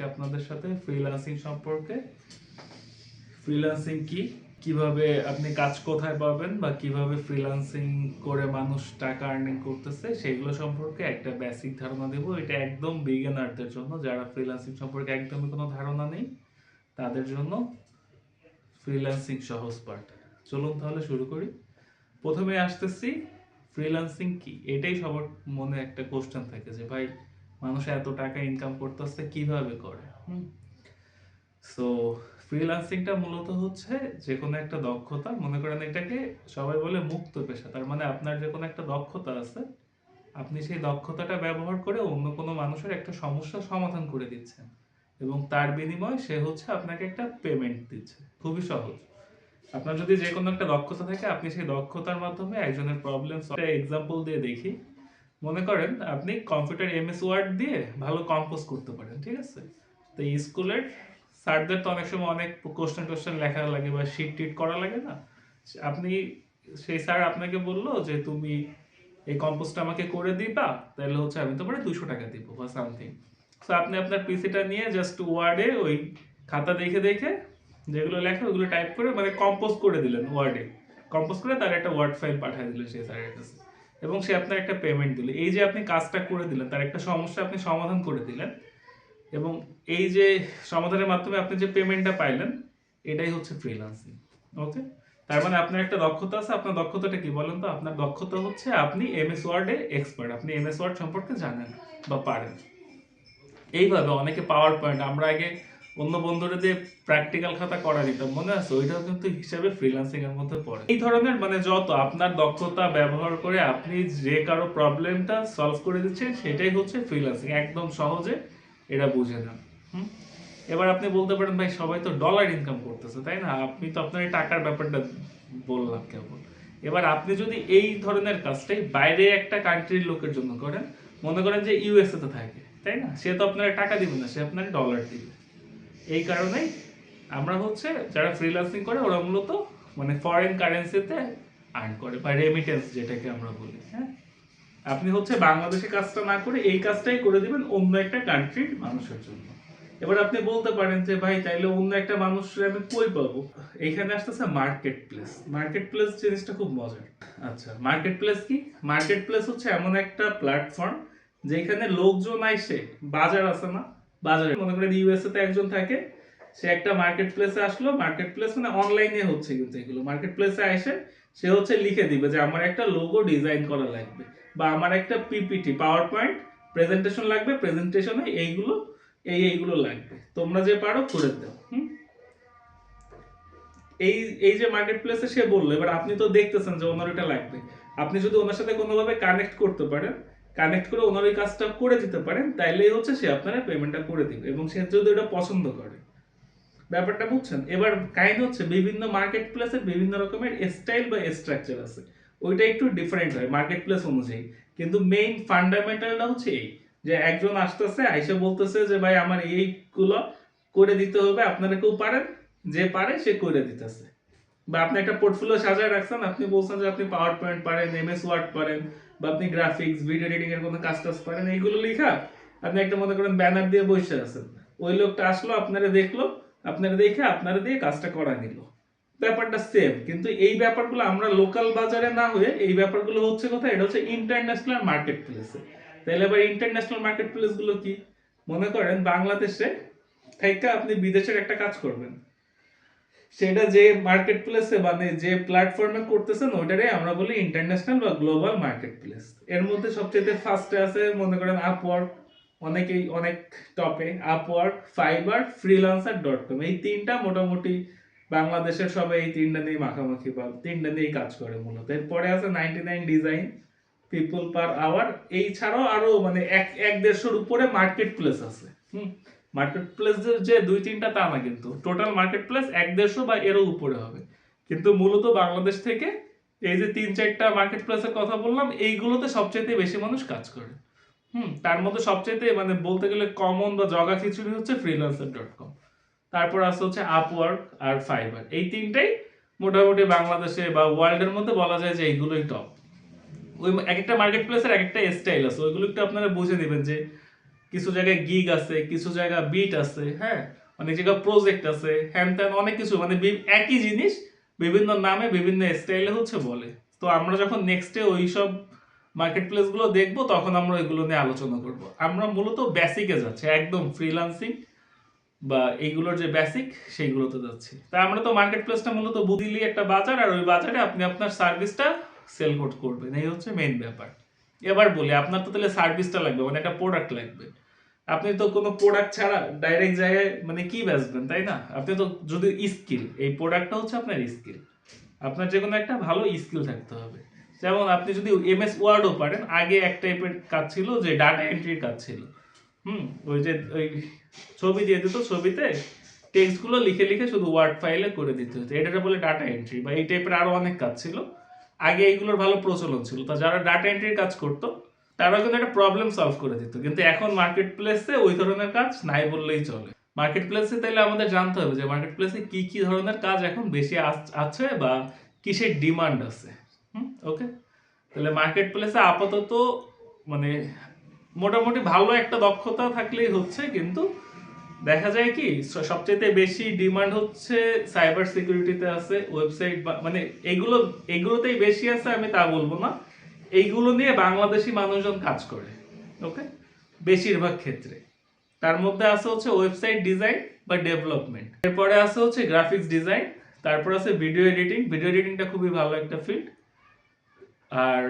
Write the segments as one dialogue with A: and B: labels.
A: আজকে আপনাদের সাথে ফ্রিল্যান্সিং সম্পর্কে। ফ্রিল্যান্সিং কি? কীভাবে আপনি কাজ কোথায় পাবেন বা কীভাবে ফ্রিল্যান্সিং করে মানুষ টাকা আর্নিং করতেছে, সেগুলো সম্পর্কে একটা বেসিক ধারণা দেব। এটা একদম বিগিনারদের জন্য, যারা ফ্রিল্যান্সিং সম্পর্কে একদমই কোনো ধারণা নেই, তাদের জন্য ফ্রিল্যান্সিং সহজ পাঠ চলুন তাহলে শুরু করি। প্রথমে আসতেছি ফ্রিল্যান্সিং কি? এটাই সবার মনে একটা কোশ্চেন থাকে যে, ভাই মানুষ এত টাকা ইনকাম করতেছে, কীভাবে করে? সো ফ্রিল্যান্সিংটা মূলত হচ্ছে যে কোনো একটা দক্ষতা, মনে করেন এটাকে সবাই বলে মুক্ত পেশা, তার মানে আপনার যে কোনো একটা দক্ষতা আছে, আপনি সেই দক্ষতাটা ব্যবহার করে অন্য কোনো মানুষের একটা সমস্যার সমাধান করে দিচ্ছেন এবং তার বিনিময়ে সে হচ্ছে আপনাকে একটা পেমেন্ট দিচ্ছে। খুবই সহজ। আপনার যদি যে কোনো একটা দক্ষতা থাকে, আপনি সেই দক্ষতার মাধ্যমে একজনের প্রবলেম এক্সাম্পল দিয়ে দেখি। মনে করেন আপনি কম্পিউটার এমএস ওয়ার্ড দিয়ে ভালো কম্পোজ করতে পারেন, ঠিক আছে? তো স্কুলের স্যারদের তো অনেক সময় অনেক কোশ্চেন টোশ্চেন লেখা লাগে বা শিট টিট করা লাগে না। আপনি, সেই স্যার আপনাকে বলল যে, তুমি এই কম্পোজটা আমাকে করে দিবা, তাহলে হচ্ছে আমি তোমার দুশো টাকা দিব, বা সামথিং সো আপনি আপনার পিসিটা নিয়ে জাস্ট ওয়ার্ডে ওই খাতা দেখে দেখে যেগুলো লেখা ওগুলো টাইপ করে মানে কম্পোজ করে দিলেন ওয়ার্ডে কম্পোজ করে তার একটা ওয়ার্ড ফাইল পাঠিয়ে দিলেন সেই স্যারের কাছে। এবং সে আপনার একটা পেমেন্ট দিল। এই যে আপনি কাজটা করে দিলেন, তার একটা সমস্যা আপনি সমাধান করে দিলেন এবং এই যে সমাধানের মাধ্যমে আপনি যে পেমেন্টটা পাইলেন, এটাই হচ্ছে ফ্রিল্যান্সিং ওকে তার মানে আপনার একটা দক্ষতা আছে, আপনার দক্ষতাটা কি বলেন তো? আপনার দক্ষতা হচ্ছে আপনি এমএস ওয়ার্ডে এক্সপার্ট আপনি এমএস ওয়ার্ড সম্পর্কে জানেন বা পারেন। এইভাবে অনেকে পাওয়ার পয়েন্ট আমরা আগে অন্য বন্ধুরা দিয়ে প্র্যাকটিক্যাল খাতা করা দিতাম মনে আছে? ওইটাও কিন্তু হিসাবে ফ্রিল্যান্সিং এর মধ্যে পড়ে। এই ধরনের মানে যত আপনার দক্ষতা ব্যবহার করে আপনি যে কারও প্রবলেমটা সলভ করে দিচ্ছেন, সেটাই হচ্ছে ফ্রিল্যান্সিং একদম সহজে এটা বুঝে নেন? এবার আপনি বলতে পারেন, ভাই, সবাই তো ডলার ইনকাম করতেছে, তাই না? আপনি তো আপনার টাকার ব্যাপারটা বললাম কেবল। এবার আপনি যদি এই ধরনের কাজটাই বাইরে একটা কান্ট্রির লোকের জন্য করেন, মনে করেন যে ইউএসএ তে থাকে, তাই না? সে তো আপনার টাকা দিবে না, সে আপনার ডলার দিবে। এই কারণেই আমরা হচ্ছে যারা ফ্রিল্যান্সিং করে, ওরা মূলত মানে ফরেন কারেন্সিতে আর্ন করে, বা রেমিটেন্স যেটাকে আমরা বলি হ্যাঁ? আপনি হচ্ছে বাংলাদেশে কাজটা না করে এই কাজটাই করে দিবেন অন্য একটা কান্ট্রির মানুষের জন্য। এবার আপনি বলতে পারেন যে, ভাই, তাইলে অন্য একটা মানুষের আমি কই পাবো? এইখানে আসতেছে মার্কেট প্লেস মার্কেট প্লেস জিনিসটা খুব মজার। আচ্ছা মার্কেট প্লেস কি? মার্কেট প্লেস হচ্ছে এমন একটা প্ল্যাটফর্ম যেখানে লোকজন আইসে, বাজার আছে না বাজারে। মনে করেন ইউএসএ তে একজন থাকে, সে একটা মার্কেট প্লেসে আসলো মার্কেট প্লেস মানে অনলাইনে হচ্ছে কিন্তু এগুলো। মার্কেট প্লেসে এসে সে হচ্ছে লিখে দিবে যে আমার একটা লোগো ডিজাইন করা লাগবে বা আমার একটা পিপিটি পাওয়ার পয়েন্ট প্রেজেন্টেশন লাগবে প্রেজেন্টেশনে এইগুলো, এই এইগুলো লাগবে। তোমরা যে পারো করে দাও এই এই যে মার্কেট প্লেসে সে বলল, এবার আপনি তো দেখতেছেন যে ওনার এটা লাগবে। আপনি যদি ওনার সাথে কোনোভাবে কানেক্ট করতে পারেন কানেক্ট করে ওনার ওই কাজটা করে দিতে পারেন তাইলেই হচ্ছে সে আপনারা পেমেন্টটা করে দিবে এবং সে যদি ওটা পছন্দ করে। ব্যাপারটা বুঝছেন? এবার কাহিনী হচ্ছে বিভিন্ন মার্কেট প্লেসের বিভিন্ন রকমের স্টাইল বা স্ট্রাকচার আছে। ওইটা একটু ডিফারেন্ট হয় মার্কেট প্লেস অনুযায়ী। কিন্তু মেইন ফান্ডামেন্টালটা হচ্ছে এই, যে একজন আসতেছে, আইসে বলতেছে যে, ভাই, আমার এইগুলো করে দিতে হবে, আপনারা কেউ পারেন? যে পারে, সে করে দিতেছে। বা আপনি একটা পোর্টফোলিও সাজায় রাখছেন, আপনি বলছেন যে, আপনি পাওয়ার পয়েন্ট পারেন এম এস ওয়ার্ড পারেন বা আপনি গ্রাফিক্স ভিডিও এডিটিং এর কোনো কাজ টাজ পারেন এইগুলো লেখা আপনি একটা মনে করেন ব্যানার দিয়ে বসে আছেন। ওই লোকটা আসলো, আপনারা দেখল, আপনারা দেখে আপনারা দিয়ে কাজটা করা নিল। ব্যাপারটা সেম কিন্তু এই ব্যাপারগুলো আমরা লোকাল বাজারে না হয়ে এই ব্যাপারগুলো হচ্ছে কোথায়? এটা হচ্ছে ইন্টারন্যাশনাল মার্কেট প্লেসে তাহলে এবার ইন্টারন্যাশনাল মার্কেট প্লেসগুলো কি? মনে করেন বাংলাদেশে থেকে আপনি বিদেশের একটা কাজ করবেন। সেটা যে মার্কেট প্লেসে মানে যে প্ল্যাটফর্মে করতেছেন ওটারে আমরা বলি ইন্টারন্যাশনাল বা গ্লোবাল মার্কেট প্লেস এর মধ্যে সবচেয়ে ফার্স্টে আছে, মনে করেন আপওয়ার্ক অনেকেই, অনেক টপে Upwork Fiverr freelancer dot com এই তিনটা মোটামুটি বাংলাদেশের সবাই এই তিনটা নিয়ে মাখামাখি বা তিনটা নিয়েই কাজ করে মূলত। এরপরে আছে ninety nine design people per hour এই ছাড়াও আরও মানে এক এক দেড়শোর উপরে মার্কেট প্লেস আছে। হুম। মার্কেট প্লেস যে দুই তিনটা তা না কিন্তু টোটাল মার্কেট প্লেস এক দেড়শো বা এরও উপরে হবে। কিন্তু মূলত বাংলাদেশ থেকে এই যে তিন চারটা মার্কেট প্লেসের কথা বললাম, এইগুলোতে সবচেয়ে বেশি মানুষ কাজ করে। হুম, তার মধ্যে সবচেয়ে মানে বলতে গেলে কমন বা জগা খিচুড়ি হচ্ছে ফ্রিলান্সার ডট কম তারপর আছে হচ্ছে আপওয়ার্ক আর ফাইবার এই তিনটাই মোটামুটি বাংলাদেশে বা ওয়ার্ল্ডের মধ্যে বলা যায় যে এইগুলোই টপ ওই এক একটা মার্কেট প্লেসের এক একটা স্টাইল আছে। ওইগুলো একটু আপনারা বুঝে নেবেন যে কিছু জায়গায় গিগ আছে, কিছু জায়গায় বিট আছে হ্যাঁ? অনেক জায়গায় প্রজেক্ট আছে হ্যান ত্যান অনেক কিছু মানে একই জিনিস বিভিন্ন নামে বিভিন্ন স্টাইলে হচ্ছে বলে। তো আমরা যখন নেক্সটে ওই সব মার্কেট প্লেসগুলো দেখব, তখন আমরা এগুলো নিয়ে আলোচনা করব। আমরা মূলত বেসিকে যাচ্ছি, একদম ফ্রিল্যান্সিং বা এইগুলোর যে বেসিক সেইগুলোতে যাচ্ছি। তাই আমরা তো মার্কেট প্লেসটা মূলত বুদিলি একটা বাজার, আর ওই বাজারে আপনি আপনার সার্ভিসটা সেল করবেন। এই হচ্ছে মেইন ব্যাপার। এবার বলি, আপনার তো তাহলে সার্ভিসটা লাগবে মানে একটা প্রোডাক্ট লাগবে। আপনি তো কোনো প্রোডাক্ট ছাড়া ডাইরেক্ট জায়গায় মানে কি বেচবেন, তাই না? আপনি তো যদি স্কিল এই প্রোডাক্টটা হচ্ছে আপনার স্কিল আপনার যে কোনো একটা ভালো স্কিল থাকতে হবে। যেমন আপনি যদি এমএস ওয়ার্ডও পারেন, আগে এক টাইপের কাজ ছিল যে ডাটা এন্ট্রির কাজ ছিল। হুম, ওই যে, ওই ছবি দিয়ে দিত, ছবিতে টেক্সটগুলো লিখে লিখে শুধু ওয়ার্ড ফাইলে করে দিতে হতো। এটা বলে ডাটা এন্ট্রি বা এই টাইপের আরও অনেক কাজ ছিল। আগে এইগুলোর ভালো প্রচলন ছিল। তা যারা ডাটা এন্ট্রির কাজ করতো তারা কিন্তু একটা প্রবলেম সলভ করে দিত। কিন্তু এখন মার্কেট প্লেসে ওই ধরনের কাজ নাই বললেই চলে। মার্কেট প্লেসে তাহলে আমাদের জানতে হবে যে মার্কেট প্লেসে কি কি ধরনের কাজ এখন বেশি আছে বা কিসের ডিমান্ড আছে। ওকে তাহলে মার্কেট প্লেসে আপাতত মানে মোটামুটি ভালো একটা দক্ষতা থাকলেই হচ্ছে, কিন্তু দেখা যায় কি সবচেয়ে বেশি ডিমান্ড হচ্ছে সাইবার সিকিউরিটিতে আছে ওয়েবসাইট মানে এগুলো, এগুলোতেই বেশি আছে, আমি তা বলব না। এইগুলো নিয়ে বাংলাদেশি মানুষজন কাজ করে ওকে বেশিরভাগ ক্ষেত্রে। তার মধ্যে আছে হচ্ছে ওয়েবসাইট ডিজাইন বা ডেভেলপমেন্ট এরপরে আছে হচ্ছে গ্রাফিক্স ডিজাইন তারপর আছে ভিডিও এডিটিং ভিডিও এডিটিংটা খুবই ভালো একটা ফিল্ড আর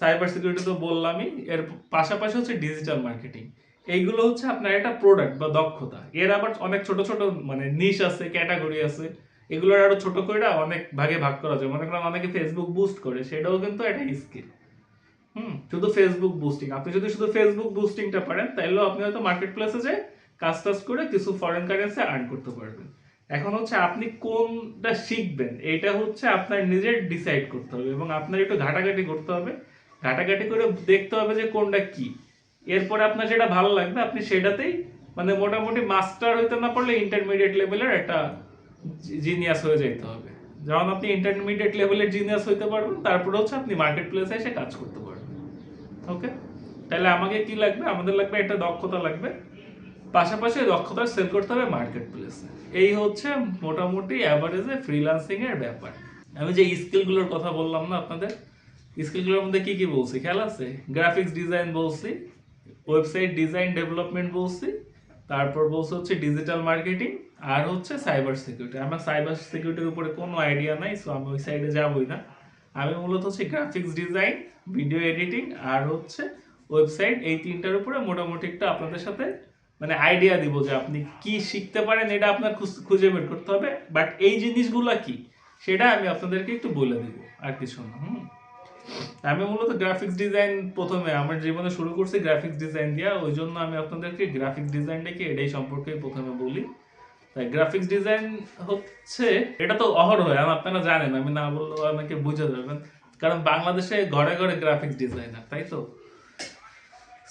A: সাইবার সিকিউরিটি তো বললামই, এর পাশাপাশি হচ্ছে ডিজিটাল মার্কেটিং এইগুলো হচ্ছে আপনার একটা প্রোডাক্ট বা দক্ষতা। এর আবার অনেক ছোট ছোট মানে নিশ আছে ক্যাটাগরি আছে। এগুলোর আরও ছোট করে অনেক ভাগে ভাগ করা যায়। মনে করেন অনেকে ফেসবুক বুস্ট করে, সেটাও কিন্তু একটা স্কিল হুম, শুধু ফেসবুক বুস্টিং আপনি যদি শুধু ফেসবুক বুস্টিংটা পারেন তাহলেও আপনি হয়তো মার্কেট প্লেসে যে কাজ টাজ করে কিছু ফরেন কারেন্সি আর্ন করতে পারবেন। এখন হচ্ছে আপনি কোনটা শিখবেন, এটা হচ্ছে আপনার নিজের ডিসাইড করতে হবে এবং আপনার একটু ঘাটাঘাটি করতে হবে। ঘাটাঘাটি করে দেখতে হবে যে কোনটা কি। এরপরে আপনার যেটা ভালো লাগবে, আপনি সেটাতেই মানে মোটামুটি মাস্টার হইতে না পারলে ইন্টারমিডিয়েট লেভেলের একটা জিনিয়াস হয়ে যেতে হবে। যখন আপনি ইন্টারমিডিয়েট লেভেলের জিনিয়াস হইতে পারবেন, তারপরে হচ্ছে আপনি মার্কেট প্লেসে এসে কাজ করতে পারবেন। ওকে তাহলে আমাকে কি লাগবে? আমাদের লাগবে একটা দক্ষতা লাগবে। পাশাপাশি দক্ষতা সেল করতে হবে মার্কেট প্লেসে এই হচ্ছে মোটামুটি অ্যাভারেজে ফ্রিল্যান্সিং এর ব্যাপার। আমি যে স্কিলগুলোর কথা বললাম না আপনাদের স্কিলগুলোর মধ্যে কি কি বলছি? খেয়াল আছে? গ্রাফিক্স ডিজাইন বলছি। ওয়েবসাইট ডিজাইন ডেভেলপমেন্ট বলছি, তারপর বলছে হচ্ছে ডিজিটাল মার্কেটিং আর হচ্ছে সাইবার সিকিউরিটি আমার সাইবার সিকিউরিটির উপরে কোনো আইডিয়া নাই সো আমি ওই সাইডে যাবই না। আমি মূলত হচ্ছে গ্রাফিক্স ডিজাইন ভিডিও এডিটিং আর হচ্ছে ওয়েবসাইট এই তিনটার উপরে মোটামুটি একটু আপনাদের সাথে মানে আইডিয়া দিব যে আপনি কি শিখতে পারেন, এটা আপনার খুঁজ- বের করতে হবে। বাট এই জিনিসগুলো কি, সেটা আমি আপনাদেরকে একটু বলে দিব, আর কিছু না, হুম। আমি মূলত গ্রাফিক্স ডিজাইন প্রথমে, আমার জীবনে শুরু করছি গ্রাফিক্স ডিজাইন দিয়া, ওই জন্য আমি আপনাদেরকে গ্রাফিক্স ডিজাইনটা কি এটাই সম্পর্কে প্রথমে বলি। তাই গ্রাফিক্স ডিজাইন হচ্ছে, এটা তো অহরহ আপনারা জানেন, আমি না বললেও আমাকে বুঝে যাবেন, কারণ বাংলাদেশে ঘরে ঘরে গ্রাফিক্স ডিজাইনার তাই তো?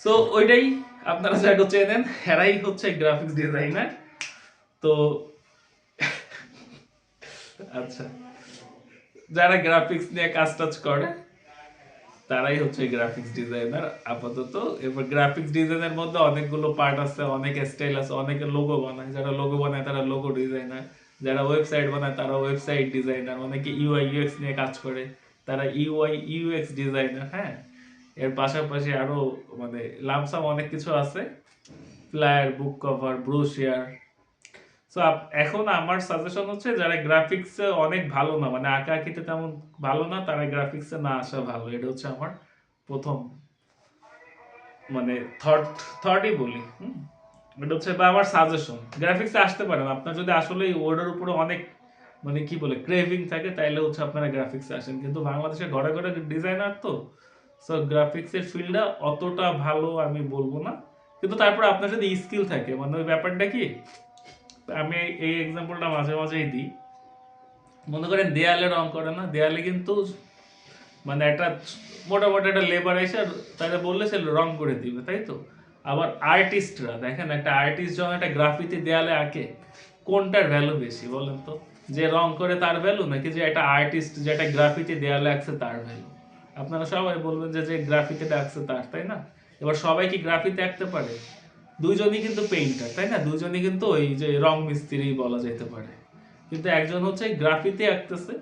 A: সো ওইটাই আপনারা যাকে চেনেন এরাই হচ্ছে গ্রাফিক্স ডিজাইনার তো আচ্ছা যারা গ্রাফিক্স নিয়ে কাজ টাজ করে তারাই হচ্ছে গ্রাফিক্স ডিজাইনার আপাতত। এবার গ্রাফিক্স ডিজাইনের মধ্যে অনেকগুলো পার্ট আছে, অনেক স্টাইল আছে, অনেকে লোগো বানায়। যারা লোগো বানায় তারা লোগো ডিজাইনার যারা ওয়েবসাইট বানায় তারা ওয়েবসাইট ডিজাইনার অনেকে ইউআই ইউএক্স নিয়ে কাজ করে, তারা ইউআই ইউএক্স ডিজাইনার হ্যাঁ? এর পাশাপাশি আরও মানে লামসাম অনেক কিছু আছে। ফ্লায়ার বুক কভার ব্রোশিয়ার এখন আমার সাজেশন হচ্ছে যারা গ্রাফিক্সে অনেক ভালো না মানে আঁকা আঁকিতে তেমন ভালো না, তারা গ্রাফিক্সে না আসা ভালো। এটা হচ্ছে আমার প্রথম মানে থট থটই বলি, হুম? এটা হচ্ছে আমার সাজেশন আসতে পারেন। আপনার যদি আসলে উপরে অনেক মানে কি বলে ক্রেভিং থাকে, তাইলে হচ্ছে আপনারা গ্রাফিক্সে আসেন। কিন্তু বাংলাদেশে ঘরে ঘরে ডিজাইনার তো সো গ্রাফিক্সের ফিল্ডটা অতটা ভালো আমি বলব না। কিন্তু তারপর আপনার যদি স্কিল থাকে মানে ওই ব্যাপারটা কি আমি এই- এক্সাম্পলটা মাঝে মাঝেই দিই। মনে করেন দেয়ালে রং করে না? দেয়ালে কিন্তু মানে একটা মোটামুটি একটা লেবার এসে তাকে বললে সে রং করে দিবে, তাই তো? আবার আর্টিস্টরা দেখেন একটা আর্টিস্ট যখন একটা গ্রাফিতি দেয়ালে আঁকে, কোনটার ভ্যালু বেশি বলেন তো? যে রং করে তার ভ্যালু নাকি যে একটা আর্টিস্ট যে একটা গ্রাফিতি দেয়ালে আঁকছে তার ভ্যালু আপনারা সবাই বলবেন যে যে গ্রাফিতিটা আঁকছে তার, তাই না? এবার সবাই কি গ্রাফিতে আঁকতে পারে? দুইজনই কিন্তু পেইন্টার তাই না? দুইজনই কিন্তু ওই যে রং মিস্ত্রি বলা যেতে পারে। কিন্তু একজন হচ্ছে গ্রাফিতে আঁকতেছে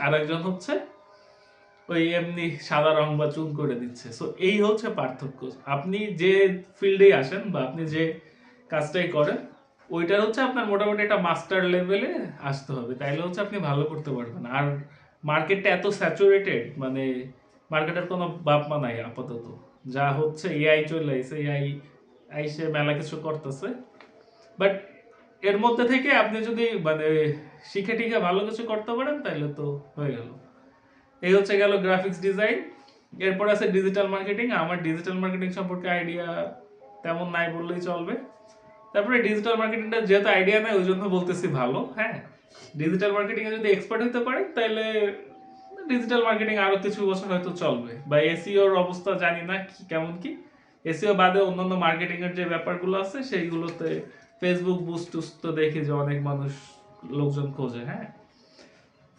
A: আর একজন হচ্ছে ওই এমনি সাদা রং বা চুন করে দিচ্ছে। সো এই হচ্ছে পার্থক্য। আপনি যে ফিল্ডেই আসেন বা আপনি যে কাজটাই করেন, ওইটার হচ্ছে আপনার মোটামুটি একটা মাস্টার লেভেলে আসতে হবে। তাইলে হচ্ছে আপনি ভালো করতে পারবেন। আর মার্কেটটা এত স্যাচুরেটেড মানে মার্কেটের কোনো বাপমা নাই আপাতত। যা হচ্ছে এআই চলে এসে এআই আইসে মেলা কিছু করতেছে। বাট এর মধ্যে থেকে আপনি যদি মানে শিখে টিখে ভালো কিছু করতে পারেন তাহলে তো হয়ে গেল। এই হচ্ছে গেল গ্রাফিক্স ডিজাইন এরপর আছে ডিজিটাল মার্কেটিং আমার ডিজিটাল মার্কেটিং সম্পর্কে আইডিয়া তেমন নাই বললেই চলবে। তারপরে ডিজিটাল মার্কেটিংটা যেহেতু আইডিয়া নাই, ওই জন্য বলতেছি ভালো হ্যাঁ। ডিজিটাল মার্কেটিংয়ে যদি এক্সপার্ট হতে পারে তাহলে ডিজিটাল মার্কেটিং আরও কিছু বছর হয়তো চলবে। বা এসিওর অবস্থা জানি না কেমন কি। এসিও বাদে অন্যান্য মার্কেটিং এর যে ব্যাপারগুলো আছে, সেইগুলোতে ফেসবুক বুস্ট তো দেখি যে অনেক মানুষ লোকজন খোঁজে হ্যাঁ?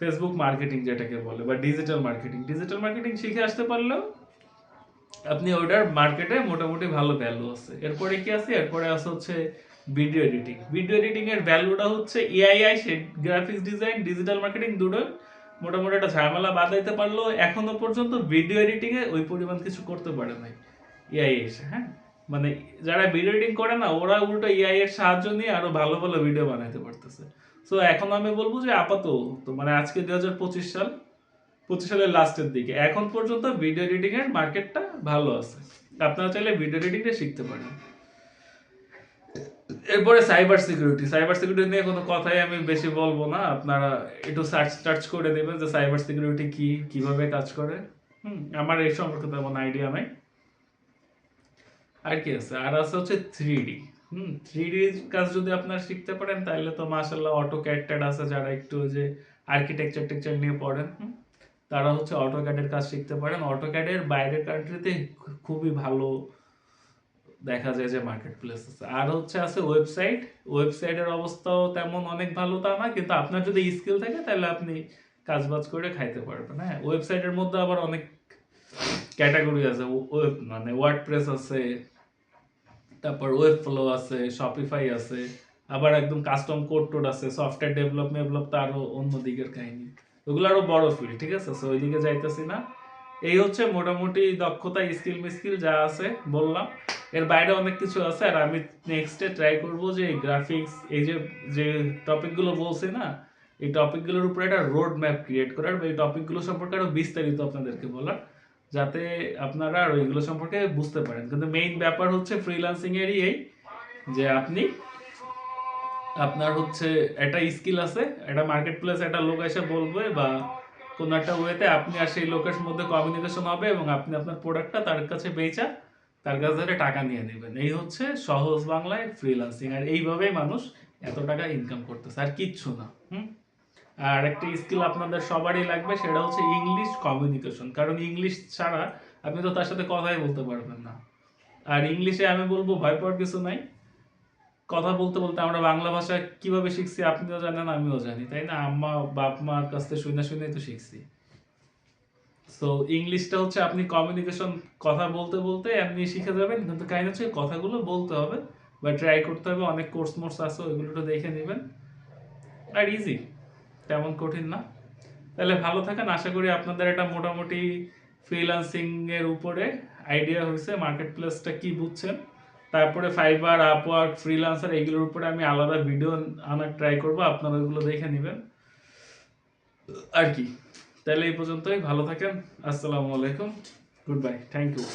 A: ফেসবুক মার্কেটিং যেটাকে বলে বা ডিজিটাল মার্কেটিং ডিজিটাল মার্কেটিং শিখে আসতে পারলেও আপনি ওটার মার্কেটে মোটামুটি ভালো ভ্যালু আছে। এরপরে কি আছে? এরপরে আছে হচ্ছে ভিডিও এডিটিং ভিডিও এডিটিং এর ভ্যালুটা হচ্ছে এআইআই গ্রাফিক্স ডিজাইন ডিজিটাল মার্কেটিং দুটো মোটামুটি একটা ঝামেলা বাদাইতে পারলেও এখনও পর্যন্ত ভিডিও এডিটিং এ ওই পরিমাণ কিছু করতে পারে নাই। এআই এসে হ্যাঁ? মানে যারা ভিডিও এডিটিং করে না, ওরা উল্টো এআই এর সাহায্য নিয়ে আরও ভালো ভালো ভিডিও বানাইতে পারতেছে। সো এখন আমি বলব যে আপাতত মানে আজকে দুই হাজার পঁচিশ সাল, পঁচিশ সালের লাস্টের দিকে। এখন পর্যন্ত ভিডিও এডিটিং এর মার্কেটটা ভালো আছে। আপনারা চাইলে ভিডিও এডিটিংটা শিখতে পারেন। এরপরে সাইবার সিকিউরিটি সাইবার সিকিউরিটি নিয়ে কোনো কথাই আমি বেশি বলব না। আপনারা একটু সার্চ টার্চ করে দেবেন যে সাইবার সিকিউরিটি কি, কীভাবে কাজ করে। হুম, আমার এই সম্পর্কে তেমন আইডিয়া নাই। আর কি আছে? আর আছে হচ্ছে থ্রি ডি হুম থ্রি ডি কাজ যদি আপনারা শিখতে পারেন, তাহলে তো মাসাল্লাহ অটো ক্যাড আছে যারা একটু যে আর্কিটেকচার টেকচার নিয়ে পড়েন তারা হচ্ছে অটো ক্যাডের কাজ শিখতে পারেন। অটো ক্যাডের বাইরের কান্ট্রিতে খুবই ভালো দেখা যায় যে মার্কেট প্লেস আছে আর হচ্ছে আছে ওয়েবসাইট ওয়েবসাইটের অবস্থাও তেমন অনেক ভালো তা না, কিন্তু আপনার যদি স্কিল থাকে, তাহলে আপনি কাজ বাজ করে খাইতে পারবেন। হ্যাঁ ওয়েবসাইটের মধ্যে আবার অনেক ক্যাটাগরি আছে ওয়েব মানে ওয়ার্ডপ্রেস আছে, তারপর ওয়েব ফ্লো আছে শপিফাই আছে, আবার একদম কাস্টম কোড টোড আছে সফটওয়্যার ডেভেলপ ডেভেলপ তো আরও অন্য দিকের কাহিনী। ওগুলো আরও বড় ফিল্ড ঠিক আছে? সো ওইদিকে যাইতেছি না। এই হচ্ছে মোটামুটি দক্ষতা স্কিল মিস্কিল যা আছে, বললাম। এর বাইরে অনেক কিছু আছে, আর আমি নেক্সটে ট্রাই করব যে গ্রাফিক্স এই যে যে টপিকগুলো বলছি না, এই টপিকগুলোর উপরে একটা রোড ম্যাপ ক্রিয়েট করার, বা এই টপিকগুলো সম্পর্কে আরও বিস্তারিত আপনাদেরকে বলার। যাতে আপনারা আর ওইগুলো সম্পর্কে বুঝতে পারেন। কিন্তু মেইন ব্যাপার হচ্ছে ফ্রিল্যান্সিং এরই এই যে আপনি, আপনার হচ্ছে একটা স্কিল আছে, একটা মার্কেট প্লেস একটা লোক এসে বলবে বা কোনো একটা ওয়েতে আপনি আর সেই লোকের মধ্যে কমিউনিকেশন হবে এবং আপনি আপনার প্রোডাক্টটা তার কাছে বেচা, তার কাছ থেকে টাকা নিয়ে নেবেন। এই হচ্ছে সহজ বাংলায় ফ্রিল্যান্সিং আর এইভাবেই মানুষ এত টাকা ইনকাম করতেছে। আর কিচ্ছু না, হুম? আর একটা স্কিল আপনাদের সবারই লাগবে, সেটা হচ্ছে ইংলিশ কমিউনিকেশন কারণ ইংলিশ ছাড়া আপনি তো তার সাথে কথাই বলতে পারবেন না। আর ইংলিশে আমি বলব, ভয় পাওয়ার কিছু নাই। কথা বলতে বলতে আমরা বাংলা ভাষা কীভাবে শিখছি আপনিও জানেন, আমিও জানি, তাই না? আম্মা, বাপ, মার কাছ থেকে শুনে শুনেই তো শিখছি। সো ইংলিশটা হচ্ছে আপনি কমিউনিকেশন কথা বলতে বলতে আপনি শিখে যাবেন, কিন্তু কাহিনী হচ্ছে কথাগুলো বলতে হবে, বা ট্রাই করতে হবে। অনেক কোর্স মোর্স আছে ওইগুলো দেখে নেবেন। আর ইজি তেমন কঠিন না। তাহলে ভালো থাকেন। আশা করি আপনাদের এটা মোটামুটি ফ্রিল্যান্সিং এর উপরে আইডিয়া হয়েছে। মার্কেট প্লেসটা কি বুঝছেন? তারপরে ফাইবার আপওয়ার্ক ফ্রিল্যান্সার এগুলোর উপরে আমি আলাদা ভিডিও আনার ট্রাই করব। আপনারা ওইগুলো দেখে নেবেন। আর কি। তাহলে এই পর্যন্তই। ভালো থাকেন। আসসালামু আলাইকুম। Good bye thank you